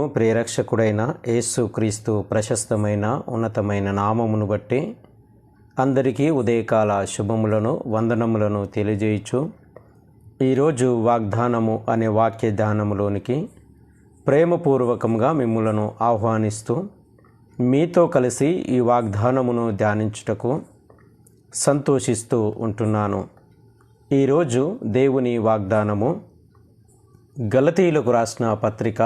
ప్రభువును ప్రేరక్షకుడైన యేసుక్రీస్తు ప్రశస్తమైన ఉన్నతమైన నామమును బట్టి అందరికీ ఉదయకాల శుభములను వందనములను తెలియజేయచ్చు ఈరోజు వాగ్దానము అనే వాక్య ధ్యానములోనికి ప్రేమపూర్వకంగా మిమ్ములను ఆహ్వానిస్తూ మీతో కలిసి ఈ వాగ్దానమును ధ్యానించుటకు సంతోషిస్తూ ఉంటున్నాను. ఈరోజు దేవుని వాగ్దానము గలతీలకు రాసిన పత్రిక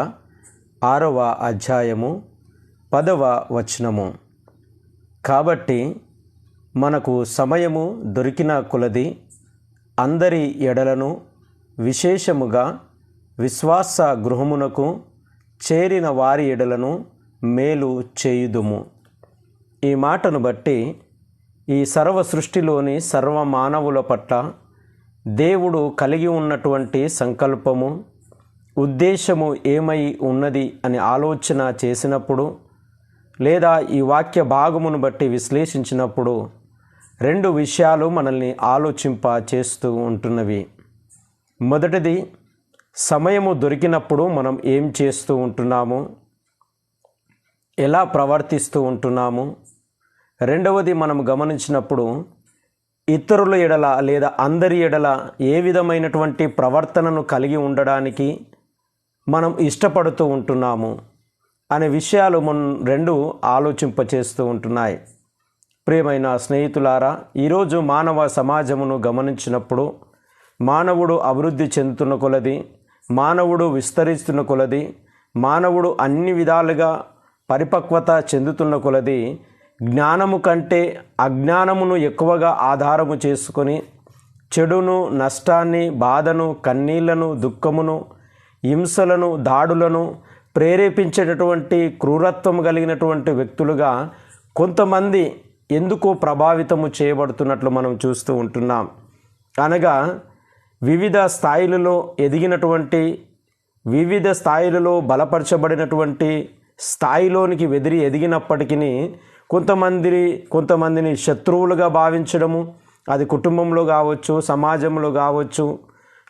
ఆరవ అధ్యాయము పదవ వచనము. కాబట్టి మనకు సమయము దొరికిన కొలది అందరి ఎడలను విశేషముగా విశ్వాస గృహమునకు చేరిన వారి ఎడలను మేలు చేయుదుము. ఈ మాటను బట్టి ఈ సర్వ సృష్టిలోని సర్వ మానవుల పట్ల దేవుడు కలిగి ఉన్నటువంటి సంకల్పము ఉద్దేశము ఏమై ఉన్నది అని ఆలోచన చేసినప్పుడు లేదా ఈ వాక్య భాగమును బట్టి విశ్లేషించినప్పుడు రెండు విషయాలు మనల్ని ఆలోచింప చేస్తూ ఉంటున్నవి. మొదటిది సమయము దొరికినప్పుడు మనం ఏం చేస్తూ ఉంటున్నాము? ఎలా ప్రవర్తిస్తూ ఉంటున్నాము? రెండవది మనం గమనించినప్పుడు ఇతరుల ఎడల లేదా అందరి ఎడల ఏ విధమైనటువంటి ప్రవర్తనను కలిగి ఉండడానికి మనం ఇష్టపడుతూ ఉంటున్నాము అనే విషయాలు మనం రెండు ఆలోచింపచేస్తూ ఉంటున్నాయి. ప్రియమైన స్నేహితులారా ఈరోజు మానవ సమాజమును గమనించినప్పుడు మానవుడు అభివృద్ధి చెందుతున్న కొలది మానవుడు విస్తరిస్తున్న కొలది మానవుడు అన్ని విధాలుగా పరిపక్వత చెందుతున్న కొలది జ్ఞానము కంటే అజ్ఞానమును ఎక్కువగా ఆధారము చేసుకొని చెడును నష్టాన్ని బాధను కన్నీళ్ళను దుఃఖమును హింసలను దాడులను ప్రేరేపించేటటువంటి క్రూరత్వం కలిగినటువంటి వ్యక్తులుగా కొంతమంది ఎందుకో ప్రభావితము చేయబడుతున్నట్లు మనం చూస్తూ ఉంటున్నాం. అనగా వివిధ స్థాయిలలో ఎదిగినటువంటి వివిధ స్థాయిలలో బలపరచబడినటువంటి స్థాయిలోనికి వెదిరి ఎదిగినప్పటికీ కొంతమంది కొంతమందిని శత్రువులుగా భావించడము అది కుటుంబంలో కావచ్చు సమాజంలో కావచ్చు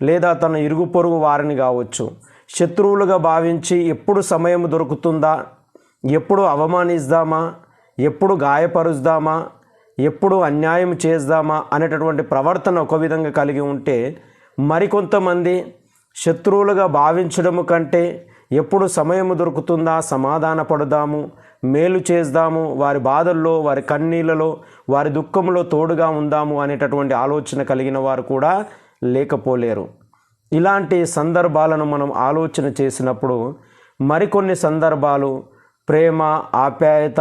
లేదా తన ఇరుగు పొరుగు వారిని కావచ్చు. శత్రువులుగా భావించి ఎప్పుడు సమయం దొరుకుతుందా? ఎప్పుడు అవమానిస్తామా? ఎప్పుడు గాయపరుస్తామా? ఎప్పుడు అన్యాయం చేద్దామా అనేటటువంటి ప్రవర్తన ఒక విధంగా కలిగి ఉంటే మరికొంతమంది శత్రువులుగా భావించడము కంటే ఎప్పుడు సమయం దొరుకుతుందా? సమాధాన పడదాము మేలు చేద్దాము వారి బాధల్లో వారి కన్నీళ్ళలో వారి దుఃఖంలో తోడుగా ఉందాము అనేటటువంటి ఆలోచన కలిగిన వారు కూడా లేకపోలేరు. ఇలాంటి సందర్భాలను మనం ఆలోచన చేసినప్పుడు మరికొన్ని సందర్భాలు ప్రేమ ఆప్యాయత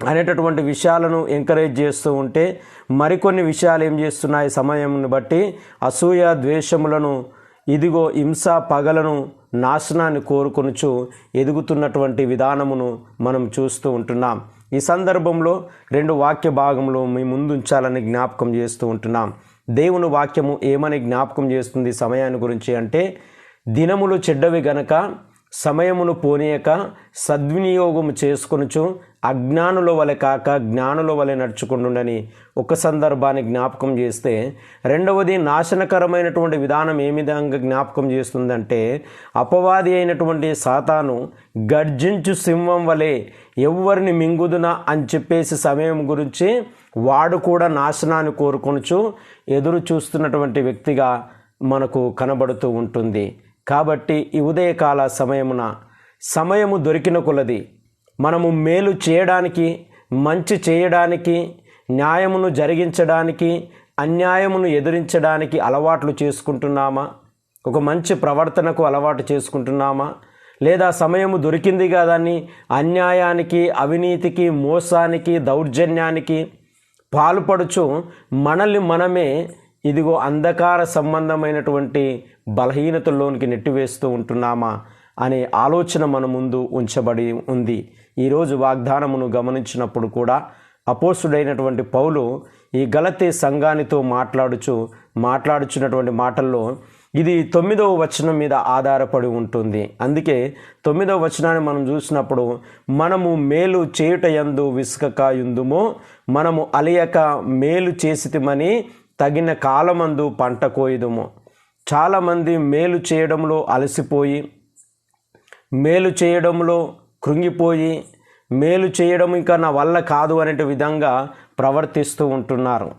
అనేటటువంటి విషయాలను ఎంకరేజ్ చేస్తూ ఉంటే మరికొన్ని విషయాలు ఏం చేస్తున్నాయి సమయంని బట్టి అసూయ ద్వేషములను ఇదిగో హింస పగలను నాశనాన్ని కోరుకొనుచు ఎదుగుతున్నటువంటి విధానమును మనం చూస్తూ ఉంటున్నాం. ఈ సందర్భంలో రెండు వాక్య భాగంలో మీ ముందు ఉంచాలని జ్ఞాపకం చేస్తూ ఉంటున్నాం. దేవుని వాక్యము ఏమని జ్ఞాపకం చేస్తుంది సమయాన్ని గురించి అంటే దినములు చెడ్డవి గనక సమయమును పోనీయక సద్వినియోగం చేసుకొనుచు అజ్ఞానుల వలె కాక జ్ఞానుల వలె నడుచుకుంటుండని ఒక సందర్భాన్ని జ్ఞాపకం చేస్తే రెండవది నాశనకరమైనటువంటి విధానం ఏ విధంగా జ్ఞాపకం చేస్తుందంటే అపవాది అయినటువంటి సాతాను గర్జించు సింహం వలె ఎవరిని మింగుదునా అని చెప్పేసి సమయం గురించి వాడు కూడా నాశనాన్ని కోరుకొనుచు ఎదురు చూస్తున్నటువంటి వ్యక్తిగా మనకు కనబడుతూ ఉంటుంది. కాబట్టి ఈ ఉదయకాల సమయమున సమయము దొరికిన కొలది మనము మేలు చేయడానికి మంచి చేయడానికి న్యాయమును జరిగించడానికి అన్యాయమును ఎదిరించడానికి అలవాట్లు చేసుకుంటున్నామా? ఒక మంచి ప్రవర్తనకు అలవాటు చేసుకుంటున్నామా? లేదా సమయము దొరికింది కాదని అన్యాయానికి అవినీతికి మోసానికి దౌర్జన్యానికి పాల్పడుచు మనల్ని మనమే ఇదిగో అంధకార సంబంధమైనటువంటి బలహీనతల్లోనికి నెట్టివేస్తూ ఉంటున్నామా అనే ఆలోచన మన ముందు ఉంచబడి ఉంది. ఈరోజు వాగ్దానమును గమనించినప్పుడు కూడా అపోసుడైనటువంటి పౌలు ఈ గలతే సంఘానితో మాట్లాడుచు మాట్లాడుచున్నటువంటి మాటల్లో ఇది తొమ్మిదవ వచనం మీద ఆధారపడి ఉంటుంది. అందుకే తొమ్మిదవ వచనాన్ని మనం చూసినప్పుడు మనము మేలు చేయుట యందు విసుకక యుందుమో మనము అలియక మేలు చేసితిమని తగిన కాలమందు పంట కోయుదుము. చాలామంది మేలు చేయడంలో అలసిపోయి మేలు చేయడంలో కృంగిపోయి మేలు చేయడం ఇంకా నా వల్ల కాదు అనే విధంగా ప్రవర్తిస్తూ ఉంటున్నారు.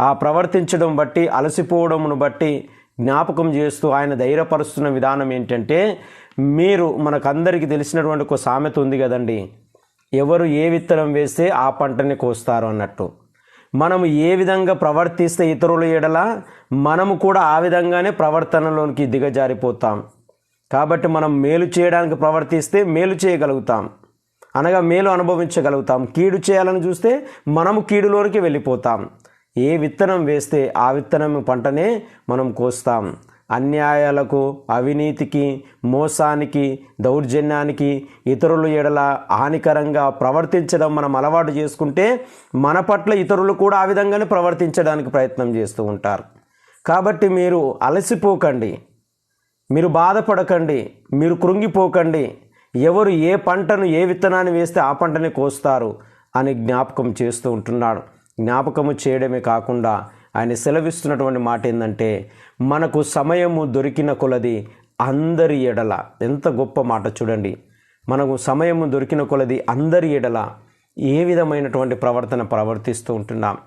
ఆ ప్రవర్తించడం బట్టి అలసిపోవడమును బట్టి జ్ఞాపకం చేస్తూ ఆయన ధైర్యపరుస్తున్న విధానం ఏంటంటే మీరు మనకందరికీ తెలిసినటువంటి ఒక సామెత ఉంది కదండి. ఎవరు ఏ విత్తనం వేస్తే ఆ పంటని కోస్తారు అన్నట్టు. మనము ఏ విధంగా ప్రవర్తిస్తే ఇతరుల ఎడల మనము కూడా ఆ విధంగానే ప్రవర్తనలోనికి దిగజారిపోతాం. కాబట్టి మనం మేలు చేయడానికి ప్రవర్తిస్తే మేలు చేయగలుగుతాం. అనగా మేలు అనుభవించగలుగుతాం. కీడు చేయాలని చూస్తే మనము కీడులోనికి వెళ్ళిపోతాం. ఏ విత్తనం వేస్తే ఆ విత్తనం పంటనే మనం కోస్తాం. అన్యాయాలకు అవినీతికి మోసానికి దౌర్జన్యానికి ఇతరులు ఎడల హానికరంగా ప్రవర్తించడం మనం అలవాటు చేసుకుంటే మన పట్ల ఇతరులు కూడా ఆ విధంగానే ప్రవర్తించడానికి ప్రయత్నం చేస్తూ ఉంటారు. కాబట్టి మీరు అలసిపోకండి. మీరు బాధపడకండి. మీరు కృంగిపోకండి. ఎవరు ఏ పంటను ఏ విత్తనాన్ని వేస్తే ఆ పంటని కోస్తారు అని జ్ఞాపకం చేస్తూ ఉంటున్నాడు. జ్ఞాపకము చేయడమే కాకుండా ఆయన సెలవిస్తున్నటువంటి మాట ఏంటంటే మనకు సమయము దొరికిన కొలది అందరి ఎడల. ఎంత గొప్ప మాట చూడండి. మనకు సమయము దొరికిన కొలది అందరి ఎడల ఏ విధమైనటువంటి ప్రవర్తన ప్రవర్తిస్తూ ఉంటున్నాం?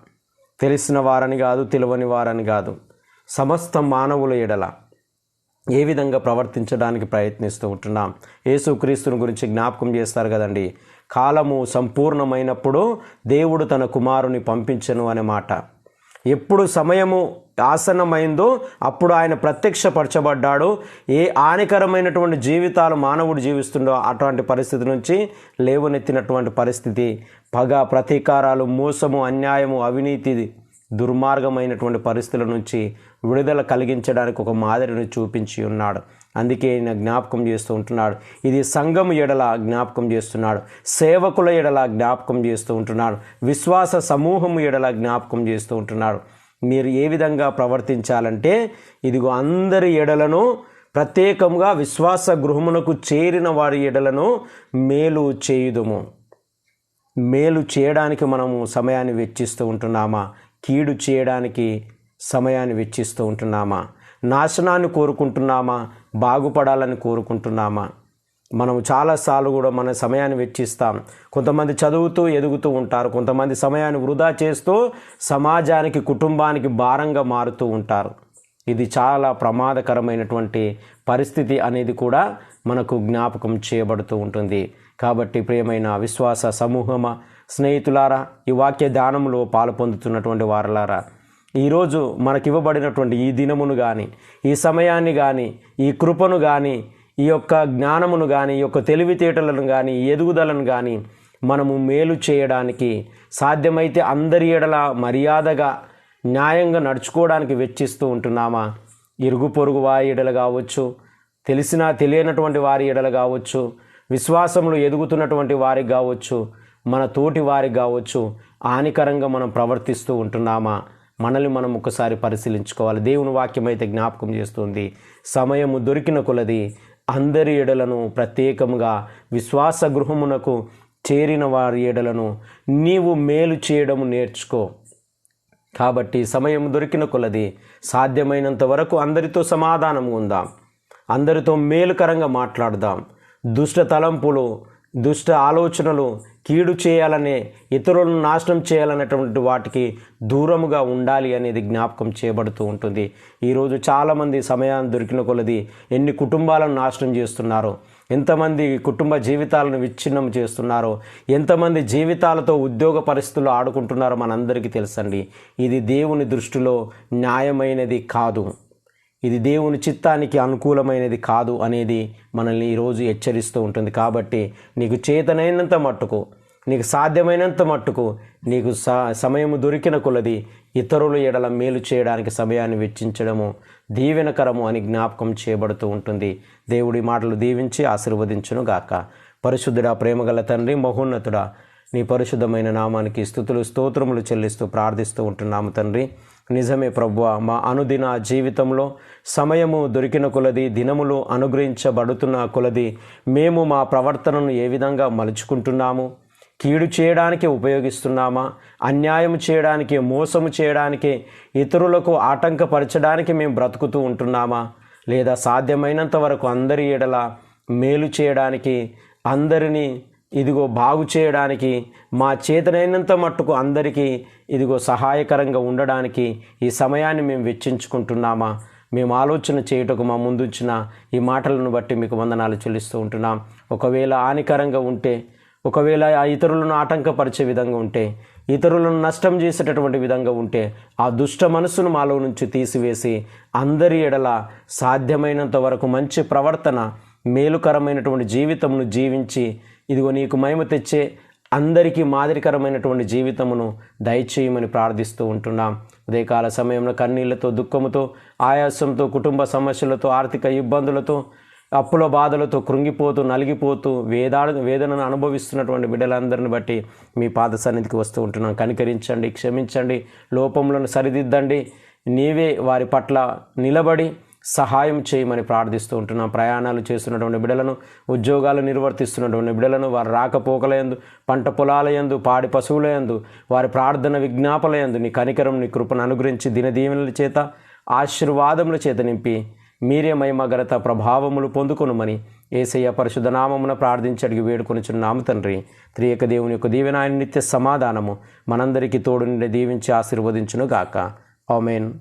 తెలిసిన వారని కాదు తెలియని వారని కాదు. సమస్త మానవుల ఎడల ఏ విధంగా ప్రవర్తించడానికి ప్రయత్నిస్తూ ఉంటున్నాం? యేసుక్రీస్తుని గురించి జ్ఞాపకం చేస్తారు కదండి. కాలము సంపూర్ణమైనప్పుడు దేవుడు తన కుమారుని పంపించను అనే మాట. ఎప్పుడు సమయము ఆసన్నమైందో అప్పుడు ఆయన ప్రత్యక్షపరచబడ్డాడు. ఏ హానికరమైనటువంటి జీవితాలు మానవుడు జీవిస్తుండో అటువంటి పరిస్థితి నుంచి లేవనెత్తినటువంటి పరిస్థితి. పగ ప్రతీకారాలు మోసము అన్యాయము అవినీతి దుర్మార్గమైనటువంటి పరిస్థితుల నుంచి విడుదల కలిగించడానికి ఒక మాదిరిని చూపించి ఉన్నాడు. అందుకే ఈయన జ్ఞాపకం చేస్తూ ఉంటున్నాడు. ఇది సంఘం ఎడల జ్ఞాపకం చేస్తున్నాడు. సేవకుల ఎడల జ్ఞాపకం చేస్తూ ఉంటున్నాడు. విశ్వాస సమూహము ఎడల జ్ఞాపకం చేస్తూ ఉంటున్నాడు. మీరు ఏ విధంగా ప్రవర్తించాలంటే ఇదిగో అందరి ఎడలను ప్రత్యేకంగా విశ్వాస గృహమునకు చేరిన వారి ఎడలను మేలు చేయుదుము. మేలు చేయడానికి మనము సమయాన్ని వెచ్చిస్తూ ఉంటున్నామా? కీడు చేయడానికి సమయాన్ని వెచ్చిస్తూ ఉంటున్నామా? నాశనాన్ని కోరుకుంటున్నామా? బాగుపడాలని కోరుకుంటున్నామా? మనం చాలాసార్లు కూడా మన సమయాన్ని వెచ్చిస్తాం. కొంతమంది చదువుతూ ఎదుగుతూ ఉంటారు. కొంతమంది సమయాన్ని వృధా చేస్తూ సమాజానికి కుటుంబానికి భారంగా మారుతూ ఉంటారు. ఇది చాలా ప్రమాదకరమైనటువంటి పరిస్థితి అనేది కూడా మనకు జ్ఞాపకం చేయబడుతూ ఉంటుంది. కాబట్టి ప్రియమైన విశ్వాస సమూహమా స్నేహితులారా ఈ వాక్య ధ్యానంలో పాలు పొందుతున్నటువంటి వారలారా ఈరోజు మనకి ఇవ్వబడినటువంటి ఈ దినమును కానీ ఈ సమయాన్ని కానీ ఈ కృపను కానీ ఈ యొక్క జ్ఞానమును కానీ ఈ యొక్క తెలివితేటలను కానీ ఎదుగుదలను కానీ మనము మేలు చేయడానికి సాధ్యమైతే అందరి ఎడల మర్యాదగా న్యాయంగా నడుచుకోవడానికి వెచ్చిస్తూ ఉంటున్నామా? ఇరుగు పొరుగు వారి ఎడలు కావచ్చు తెలిసినా తెలియనటువంటి వారి ఎడలు కావచ్చు విశ్వాసంలో ఎదుగుతున్నటువంటి వారికి కావచ్చు మన తోటి వారికి కావచ్చు హానికరంగా మనం ప్రవర్తిస్తూ ఉంటున్నామా? మనల్ని మనం ఒకసారి పరిశీలించుకోవాలి. దేవుని వాక్యం అయితే జ్ఞాపకం చేస్తుంది. సమయము దొరికిన కొలది అందరి ఎడలను ప్రత్యేకముగా విశ్వాస గృహమునకు చేరిన వారి ఎడలను నీవు మేలు చేయడం నేర్చుకో. కాబట్టి సమయం దొరికిన కొలది సాధ్యమైనంత వరకు అందరితో సమాధానం ఉందాం. అందరితో మేలుకరంగా మాట్లాడదాం. దుష్ట తలంపులు దుష్ట ఆలోచనలు కీడు చేయాలనే ఇతరులను నాశనం చేయాలనేటువంటి వాటికి దూరముగా ఉండాలి అనేది జ్ఞాపకం చేయబడుతూ ఉంటుంది. ఈరోజు చాలామంది సమయాన్ని దొరికిన కొలది ఎన్ని కుటుంబాలను నాశనం చేస్తున్నారో ఎంతమంది కుటుంబ జీవితాలను విచ్ఛిన్నం చేస్తున్నారో ఎంతమంది జీవితాలతో ఉద్యోగ పరిస్థితులు ఆడుకుంటున్నారో మనందరికీ తెలుసండి. ఇది దేవుని దృష్టిలో న్యాయమైనది కాదు. ఇది దేవుని చిత్తానికి అనుకూలమైనది కాదు అనేది మనల్ని ఈరోజు హెచ్చరిస్తూ ఉంటుంది. కాబట్టి నీకు చేతనైనంత మట్టుకు నీకు సాధ్యమైనంత మట్టుకు నీకు స సమయము దొరికిన కొలది ఇతరుల ఎడల మేలు చేయడానికి సమయాన్ని వెచ్చించడము దీవెనకరము అని జ్ఞాపకం చేయబడుతూ ఉంటుంది. దేవుడి మాటలు దీవించి ఆశీర్వదించును గాక పరిశుద్ధుడా ప్రేమగల తండ్రి మహోన్నతుడా నీ పరిశుద్ధమైన నామానికి స్థుతులు స్తోత్రములు చెల్లిస్తూ ప్రార్థిస్తూ ఉంటున్నాము తండ్రి. నిజమే ప్రభువ మా అనుదిన జీవితంలో సమయము దొరికిన కొలది దినములు అనుగ్రహించబడుతున్న కొలది మేము మా ప్రవర్తనను ఏ విధంగా మలుచుకుంటున్నాము? కీడు చేయడానికి ఉపయోగిస్తున్నామా? అన్యాయం చేయడానికి మోసము చేయడానికి ఇతరులకు ఆటంకపరచడానికి మేము బ్రతుకుతూ ఉంటున్నామా? లేదా సాధ్యమైనంత వరకు అందరి ఎడల మేలు చేయడానికి అందరినీ ఇదిగో బాగు చేయడానికి మా చేతనైనంత మట్టుకు అందరికీ ఇదిగో సహాయకరంగా ఉండడానికి ఈ సమయాన్ని మేము వెచ్చించుకుంటున్నామా? మేము ఆలోచన చేయుటకు మా ముందుంచిన ఈ మాటలను బట్టి మీకు వందనాలు చెల్లిస్తూ ఉంటున్నాం. ఒకవేళ హానికరంగా ఉంటే ఒకవేళ ఆ ఇతరులను ఆటంకపరిచే విధంగా ఉంటే ఇతరులను నష్టం చేసేటటువంటి విధంగా ఉంటే ఆ దుష్ట మనస్సును మాలో నుంచి తీసివేసి అందరి ఎడల సాధ్యమైనంత వరకు మంచి ప్రవర్తన మేలుకరమైనటువంటి జీవితమును జీవించి ఇదిగో నీకు మహిమ తెచ్చే అందరికీ మాదిరికరమైనటువంటి జీవితమును దయచేయమని ప్రార్థిస్తూ ఉంటున్నాం. ఉదయకాల సమయంలో కన్నీళ్ళతో దుఃఖముతో ఆయాసంతో కుటుంబ సమస్యలతో ఆర్థిక ఇబ్బందులతో అప్పుల బాధలతో కృంగిపోతూ నలిగిపోతూ వేదా వేదనను అనుభవిస్తున్నటువంటి బిడ్డలందరిని బట్టి మీ పాద సన్నిధికి వస్తూ ఉంటున్నాం. కనికరించండి క్షమించండి లోపములను సరిదిద్దండి. నీవే వారి పట్ల నిలబడి సహాయం చేయమని ప్రార్థిస్తూ ఉంటున్నాం. ప్రయాణాలు చేస్తున్నటువంటి బిడలను ఉద్యోగాలు నిర్వర్తిస్తున్నటువంటి బిడలను వారి రాకపోకలయందు పంట పొలాలయందు పాడి పశువులయందు వారి ప్రార్థన విజ్ఞాపలయందు నీ కనికరం నీ కృపను అనుగ్రహించి దినదీవెనల చేత ఆశీర్వాదముల చేత నింపి మీరే మహిమ ప్రభావములు పొందుకొనుమని ఏసయ్య పరిశుద్ధ నామమున ప్రార్థించి అడిగి వేడుకొనిచున్నాము తండ్రి త్రియక దేవుని యొక్క దీవెన ఆయన నిత్య సమాధానము మనందరికీ తోడు నుండి దీవించి ఆశీర్వదించును గాక ఆమెన్.